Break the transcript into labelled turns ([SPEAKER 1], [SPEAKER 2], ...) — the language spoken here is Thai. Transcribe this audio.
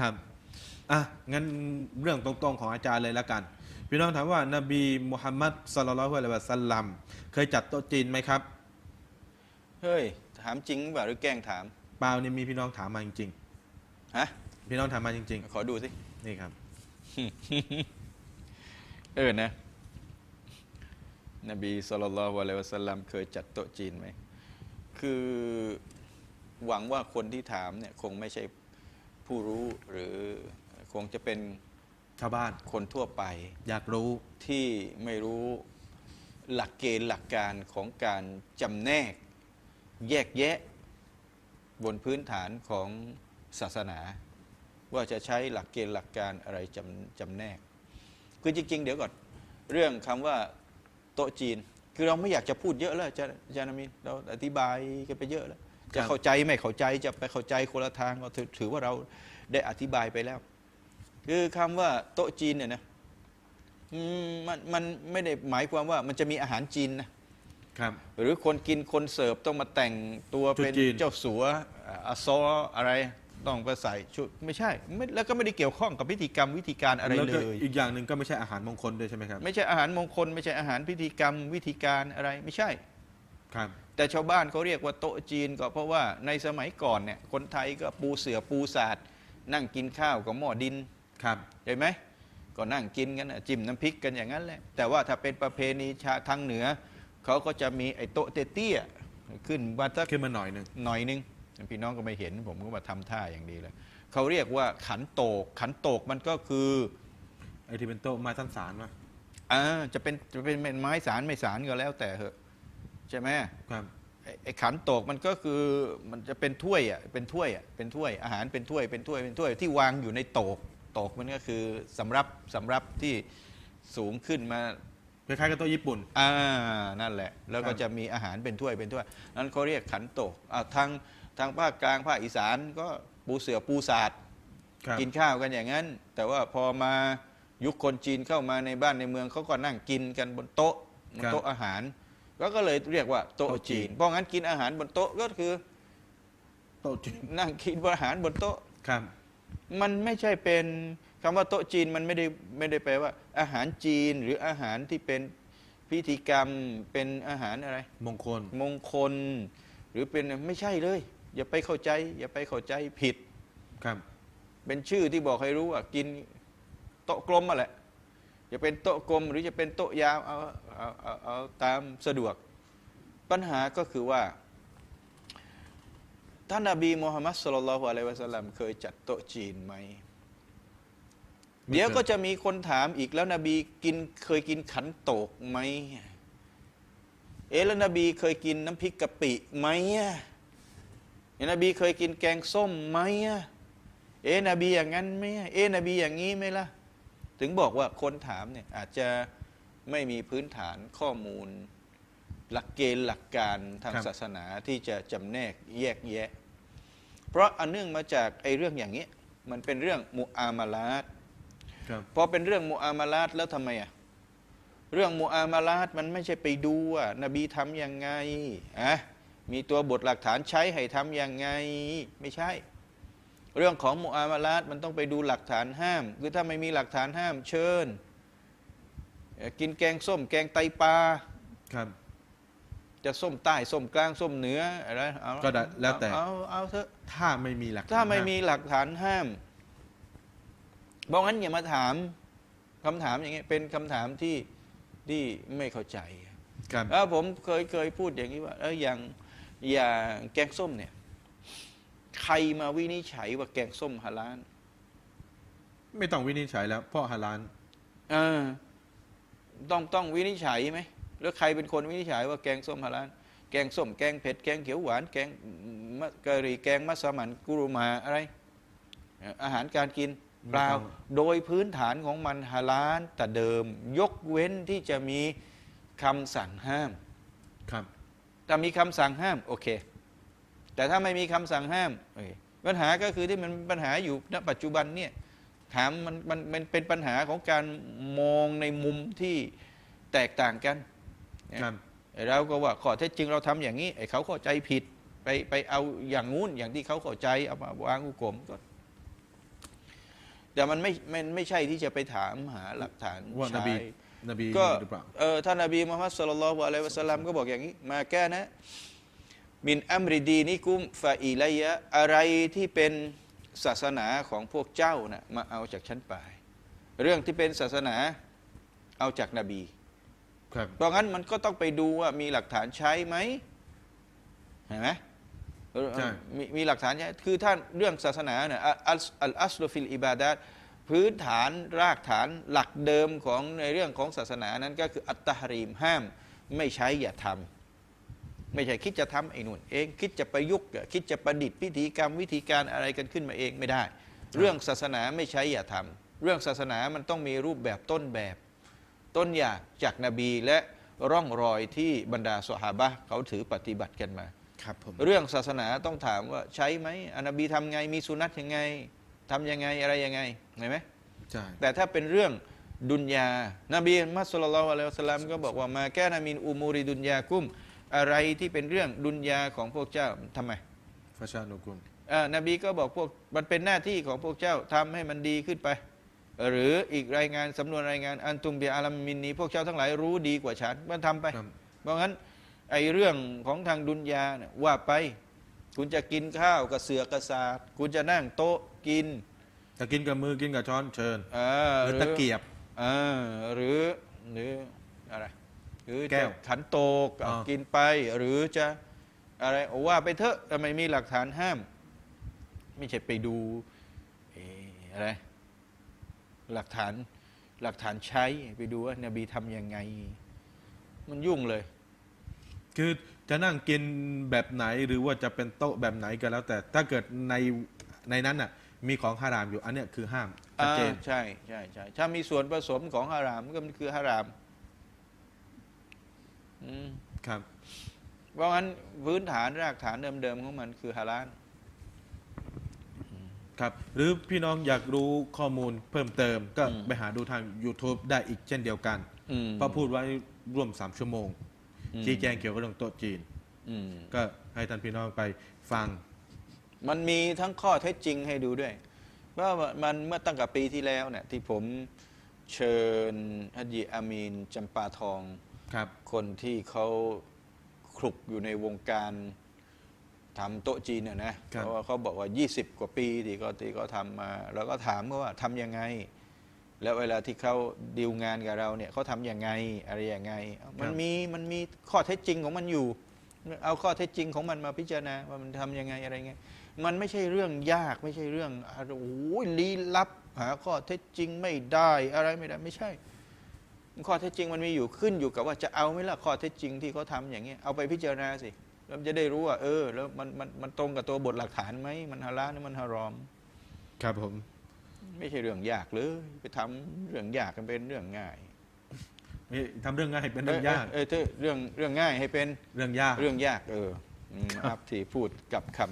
[SPEAKER 1] ครับอะงั้นเรื่องตรงๆของอาจารย์เลยละกันพี่น้องถามว่านบีมุฮัมมัดสลลัลลอฮุอะลัยฮิวะสัลลัมเคยจัดโต๊ะจีนไหมครับ
[SPEAKER 2] เฮ้ย ถามจริงหรือเปล่าหรือแกล้งถาม
[SPEAKER 1] เปล่านี่มีพี่น้องถามมาจริง
[SPEAKER 2] ฮะ
[SPEAKER 1] ๆพี่น้องถามมาจริง
[SPEAKER 2] ขอดูสิ
[SPEAKER 1] ๆ นี่ครับ
[SPEAKER 2] เออนะ นบีสุลต่านละฮ์อะลัยฮิวะสัลลัมเคยจัดโต๊ะจีนไหม คือหวังว่าคนที่ถามเนี่ย คงไม่ใช่ ผู้รู้หรือคงจะเป็น
[SPEAKER 1] ชาวบ้าน
[SPEAKER 2] คนทั่วไป
[SPEAKER 1] อยากรู้
[SPEAKER 2] ที่ไม่รู้หลักเกณฑ์หลักการของการจำแนก แยกแยะ บนพื้นฐานของศาสนา ว่าจะใช้หลักเกณฑ์หลักการอะไรจำจำแนก คือจริง ๆ เดี๋ยวก่อนเรื่องคำว่าโต๊ะจีน คือเราไม่อยากจะพูดเยอะแล้วอาจารย์อาจารย์อามินเราอธิบายกันไปเยอะแล้ว
[SPEAKER 1] ครั
[SPEAKER 2] จะ
[SPEAKER 1] บ
[SPEAKER 2] เข้าใจไม่เข้าใจจะไปเข้าใจคนละทางก็ถือถือว่าเราได้อธิบายไปแล้ว คือคำว่าโต๊ะจีนเนี่ยนะอืมมันมันไม่ได้หมายความว่ามันจะมีอาหารจีนนะ
[SPEAKER 1] ครับ
[SPEAKER 2] หรือคนกินคนเสิร์ฟต้องมาแต่งตัว
[SPEAKER 1] ชุด
[SPEAKER 2] เป็น
[SPEAKER 1] จีน
[SPEAKER 2] เจ้าสัวอาซออะไรต้องไปใส่ชุดไม่ใช่ไม่แล้วก็ไม่ได้เกี่ยวข้องกับพิธีกรรมวิธีการอะไร
[SPEAKER 1] แล้ว
[SPEAKER 2] เล
[SPEAKER 1] ก็
[SPEAKER 2] ย
[SPEAKER 1] อีกอย่างหนึ่งก็ไม่ใช่อาหารมงคลด้วยใช่ไหมครับ
[SPEAKER 2] ไม่ใช่อาหารมงคล ไม่ใช่อาหารพิธีกรรมวิธีการอะไรไม่ใช่
[SPEAKER 1] ครับ
[SPEAKER 2] แต่ชาวบ้านเขาเรียกว่าโต๊ะจีนก็เพราะว่าในสมัยก่อนเนี่ยคนไทยก็ปูเสือปูสาดนั่งกินข้าวกับหม้อดิน
[SPEAKER 1] ครับ
[SPEAKER 2] เห็นไหมก็นั่งกินกันน่ะจิ้มน้ำพริกกันอย่างนั้นแหละแต่ว่าถ้าเป็นประเพณีชาทางเหนือเขาก็จะมีไอ้โต๊ะเตี้ยๆขึ้นมาสัก
[SPEAKER 1] ขึ้นมาหน่อยหนึ่ง
[SPEAKER 2] หน่อยนึงพี่น้องก็ไม่เห็นผมก็มาทำท่าอย่างดีเลยเขาเรียกว่าขันโตก ขันโตกมันก็คือ
[SPEAKER 1] ไอ้ที่เป็นโต๊ะไม้สั้นสารมา
[SPEAKER 2] อ่าจะเป็นจะเป็นไม้สารไม่สารก็แล้วแต่เหอะ ใช่ไหม
[SPEAKER 1] ครับ
[SPEAKER 2] ไอ้ไอ้ขันโตกมันก็คือมันจะเป็นถ้วยอะเป็นถ้วยอะเป็นถ้วยอาหารเป็นถ้วยเป็นถ้วยเป็นถ้วยที่วางอยู่ในโตกโตกมันก็คือสำรับสำรับที่สูงขึ้นมา
[SPEAKER 1] คล้ายๆกับโต๊ะญี่ปุ่น
[SPEAKER 2] อ่านั่นแหละ แล้วก็
[SPEAKER 1] ครับ
[SPEAKER 2] จะมีอาหารเป็นถ้วยเป็นถ้วยนั้นเขาเรียกขันโตกอ่าทางทางภาคกลางภาคอีสานก็ปูเสือปูสาด
[SPEAKER 1] ครับ
[SPEAKER 2] กินข้าวกันอย่างนั้น แต่ว่าพอมายุคคนจีนเข้ามาในบ้านในเมืองเขาก็นั่งกินกันบนโต๊ะบนโต๊ะอาหาร ก็ก็เลยเรียกว่าโต๊ะจีนเพราะงั้นกินอาหารบนโต๊ะก็คือ
[SPEAKER 1] โต๊ะจีน
[SPEAKER 2] นั่งกินอาหารบนโต๊ะ
[SPEAKER 1] ครับ
[SPEAKER 2] มันไม่ใช่เป็นคำว่าโต๊ะจีนมันไม่ได้ไม่ได้แปลว่า อาหารจีนหรืออาหารที่เป็นพิธีกรรมเป็นอาหารอะไร
[SPEAKER 1] มงคล
[SPEAKER 2] มงคล หรือเป็นไม่ใช่เลย อย่าไปเข้าใจ อย่าไปเข้าใจผิด
[SPEAKER 1] ครับ
[SPEAKER 2] เป็นชื่อที่บอกให้รู้ว่ากินโต๊ะกลมมาแหละ จะเป็นโต๊ะกลมหรือจะเป็นโต๊ะยาวเอาเอาเอาเอาตามสะดวก ปัญหาก็คือว่า ท่านนบีมูฮัมมัดสุลลัลอฮุอะลัยวะสัลลัมเคยจัดโต๊ะจีนไหม
[SPEAKER 1] เดี๋
[SPEAKER 2] ยวก็จะมีคนถามอีกแล้วนบีกินเคยกินขันโตกไหม เอแล้วนบีเคยกินน้ำพริกกะปิไหมเอนบีเคยกินแกงส้มไหมเอนบีอย่างนั้นไหมเอนบีอย่างนี้ไหมล่ะ ถึงบอกว่าคนถามเนี่ยอาจจะไม่มีพื้นฐานข้อมูล หลักเกณฑ์หลักการทาง
[SPEAKER 1] ครับ
[SPEAKER 2] ศาสนาที่จะจำแนกแยกแยะ เพราะอันเนื่องมาจากไอ้เรื่องอย่างนี้มันเป็นเรื่องมุอามาลาต
[SPEAKER 1] ครับ
[SPEAKER 2] พอเป็นเรื่องมุอามาลาตแล้วทำไมอะ เรื่องมุอามาลาตมันไม่ใช่ไปดูว่านบีทำยังไงอะมีตัวบทหลักฐานใช้ให้ทำยังไง ไม่ใช่ เรื่องของมุอามาลาตมันต้องไปดูหลักฐานห้าม คือถ้าไม่มีหลักฐานห้ามเชิญเอ่อกินแกงส้ม แกงไตปลา
[SPEAKER 1] ครับ
[SPEAKER 2] จะส้มใต้ส้มกลางส้มเหนืออะไรเอา
[SPEAKER 1] ก็ได้แล้วแต่
[SPEAKER 2] เอาเอาเอาเถอะ
[SPEAKER 1] ถ้าไม่มีหลักฐน
[SPEAKER 2] ถ้าไม่มี
[SPEAKER 1] ห้
[SPEAKER 2] หลักฐานห้ามบอกงั้นอย่ามาถามคำถามอย่างเงี้ยเป็นคำถามที่ที่ไม่เข้าใจ
[SPEAKER 1] ครับ
[SPEAKER 2] แล้วผมเคยเคยพูดอย่างนี้ว่าเอออย่างอย่างแกงส้มเนี่ย ใครมาวินิจฉัยว่าแกงส้มฮาลาล
[SPEAKER 1] ไม่ต้องวินิจฉัยแล้วเพราะฮาลาล
[SPEAKER 2] เออต้องต้องวินิจฉัยไหมแล้วใครเป็นคนวินิจฉัยว่าแกงส้มฮาลาลแกงส้มแกงเผ็ดแกงเขียวหวาน แกงมะกะหรี่แกงมัสมั่นกุรุมาอะไร อาหารการกินเปล่าโดยพื้นฐานของมันฮาลาลแต่เดิม ยกเว้นที่จะมีคำสั่งห้าม
[SPEAKER 1] ครับ
[SPEAKER 2] ถ้ามีคำสั่งห้าม โอเค แต่ถ้าไม่มีคำสั่งห้ามโอเคปัญหาก็คือที่มันปัญหาอยู่ณปัจจุบันเนี่ยถามมันมันมันเป็นปัญหาของการมองในมุมที่แตกต่างกัน
[SPEAKER 1] ครับ
[SPEAKER 2] ไอ้เราก็ว่าข้อเท็จจริงเราทำอย่างนี้ไอ้เขาเข้าใจผิดไปไปเอาอย่างงู้นอย่างที่เขาเข้าใจเอามาวางอุกลมก็แต่มันไม่ไม่ไม่ใช่ที่จะไปถามหาหลักฐาน
[SPEAKER 1] ว่านบี
[SPEAKER 2] ใช้
[SPEAKER 1] นบี
[SPEAKER 2] ก็
[SPEAKER 1] หรือเปล่า
[SPEAKER 2] เออท่านนบีมุฮัมมัดสุลลัลลอฮุอะลัยฮิวะสัลลัมก็บอกอย่างนี้ มาแก้นะ มินอัมริดีนิกุมฟาอิลัยยะอะไรที่เป็นศาสนาของพวกเจ้านะมาเอาจากฉันไป เรื่องที่เป็นศาสนาเอาจากนบี
[SPEAKER 1] ครับ
[SPEAKER 2] เพราะงั้นมันก็ต้องไปดูว่ามีหลักฐานใช้ไหมเห็นไหมเออ
[SPEAKER 1] ใช่
[SPEAKER 2] มีมีหลักฐานใช้คือถ้าเรื่องศาสนาเนี่ยอัลอัลอัลอัสลฟิลอิบาดาตพื้นฐานรากฐานหลักเดิมของในเรื่องของศาสนานั้นก็คืออัตตาฮารีมห้าม ไม่ใช้อย่าทำ ไม่ใช่คิดจะทำไอ้นู่นเอง คิดจะประยุกต์คิดจะประดิษฐ์พิธีกรรมวิธีการอะไรกันขึ้นมาเองไม่ได้ เรื่องศาสนาไม่ใช้อย่าทำเรื่องศาสนามันต้องมีรูปแบบต้นแบบ ต้นอย่างจากนบีและร่องรอยที่บรรดาสหาบะห์เขาถือปฏิบัติกันมา
[SPEAKER 1] ครับผม
[SPEAKER 2] เรื่องศาสนาต้องถามว่าใช้ไหมอะนบีทำไงมีสุนัตยังไงทำยังไงอะไรยังไงเห็นไหม
[SPEAKER 1] ใช่
[SPEAKER 2] แต่ถ้าเป็นเรื่องดุนยา นบีมัสลลัลลอฮุอะลัยฮิวะสัลลัมก็บอกว่ามาแก้นามินอุมูริดุนยากุม อะไรที่เป็นเรื่องดุนยาของพวกเจ้าทำไม
[SPEAKER 1] ฟาชานุกุม
[SPEAKER 2] อ่านบีก็บอกพวกมันเป็นหน้าที่ของพวกเจ้าทำให้มันดีขึ้นไป หรืออีกรายงานสำนวนรายงานอันตุมเบียอาลัมมินนีพวกเจ้าทั้งหลายรู้ดีกว่าฉันมันทำไป
[SPEAKER 1] ครับ
[SPEAKER 2] เพราะงั้นไอ้เรื่องของทางดุนยาเนี่ยว่าไป คุณจะกินข้าวกับเสือกกระสาดคุณจะนั่งโต๊ะกิน
[SPEAKER 1] จะกินกับมือกินกับช้อนเชิญ
[SPEAKER 2] อ่า
[SPEAKER 1] หรือตะเกียบ
[SPEAKER 2] อ่าหรือหรืออะไร หรือ
[SPEAKER 1] แก้
[SPEAKER 2] จะ
[SPEAKER 1] ว
[SPEAKER 2] ขันโตก
[SPEAKER 1] อ่า
[SPEAKER 2] กินไปหรือจะอะไรว่าไปเถอะทำไมมีหลักฐานห้าม ไม่ใช่ไปดูเอ่ออะไร หลักฐานหลักฐานใช้ไปดูว่านบีทำยังไง มันยุ่งเลย
[SPEAKER 1] คือจะนั่งกินแบบไหนหรือว่าจะเป็นโต๊ะแบบไหนก็แล้ว แต่ถ้าเกิดในในนั้นน่ะ มีของฮารามอยู่อันเนี้ยคือห้ามชัดเจน
[SPEAKER 2] อ่าใช่ใช่ใช่ถ้ามีส่วนผสมของฮารามก็มันคือฮารามอืม
[SPEAKER 1] ครับ
[SPEAKER 2] เพราะงั้นพื้นฐานรากฐานเดิมๆของมันคือฮาลาล
[SPEAKER 1] ครับหรือพี่น้องอยากรู้ข้อมูลเพิ่มเติม ก็
[SPEAKER 2] อืม
[SPEAKER 1] ไปหาดูทาง YouTube ได้อีกเช่นเดียวกัน
[SPEAKER 2] อืม
[SPEAKER 1] เพราะพูดไว้ร่วม 3 ชั่วโมง
[SPEAKER 2] อืม
[SPEAKER 1] ชี้แจงเกี่ยวกับเรื่องโต๊ะจีน
[SPEAKER 2] อืม
[SPEAKER 1] ก็ให้ท่านพี่น้องไปฟัง
[SPEAKER 2] มันมีทั้งข้อเท็จจริงให้ดูด้วยว่ามันเมื่อตั้งแต่ปีที่แล้วเนี่ยที่ผมเชิญฮัจยีอามีนจำปาทอง
[SPEAKER 1] ครับ
[SPEAKER 2] คนที่เขาคลุกอยู่ในวงการทำโต๊ะจีนเนี่ยนะเพราะว่าเขาบอกว่า 20 กว่าปีที่เขาที่เขาทำมา แล้วก็ถามเขาว่าทำยังไง แล้วเวลาที่เขาดีลงานกับเราเนี่ยเขาทำยังไงอะไรยังไง มันมีมันมีข้อเท็จจริงของมันอยู่ เอาข้อเท็จจริงของมันมาพิจารณาว่ามันทำยังไงอะไรไงมันไม่ใช่เรื่องยากไม่ใช่เรื่องอะไรโอ้ยลี้ลับ หาข้อเท็จจริงไม่ได้อะไรไม่ได้ไม่ใช่ ข้อเท็จจริงมันมีอยู่ขึ้นอยู่กับว่าจะเอาไหมล่ะข้อเท็จจริงที่เขาทำอย่างเงี้ยเอาไปพิจารณาสิแล้วมันจะได้รู้ว่า เออ แล้วมันมันมันตรงกับตัวบทหลักฐานไหมมันฮาลาลหรือมันฮารอม
[SPEAKER 1] ครับผม
[SPEAKER 2] ไม่ใช่เรื่องยากเลยไปทำเรื่องยากกันเป็นเรื่องง่าย
[SPEAKER 1] นี่ทำเรื่องง่ายเป็นเรื่องยาก
[SPEAKER 2] เออเออเออเรื่องเรื่องง่ายให้เป็น
[SPEAKER 1] เรื่องยาก
[SPEAKER 2] เรื่องยาก เอออืมอัพที่พูดกับคำ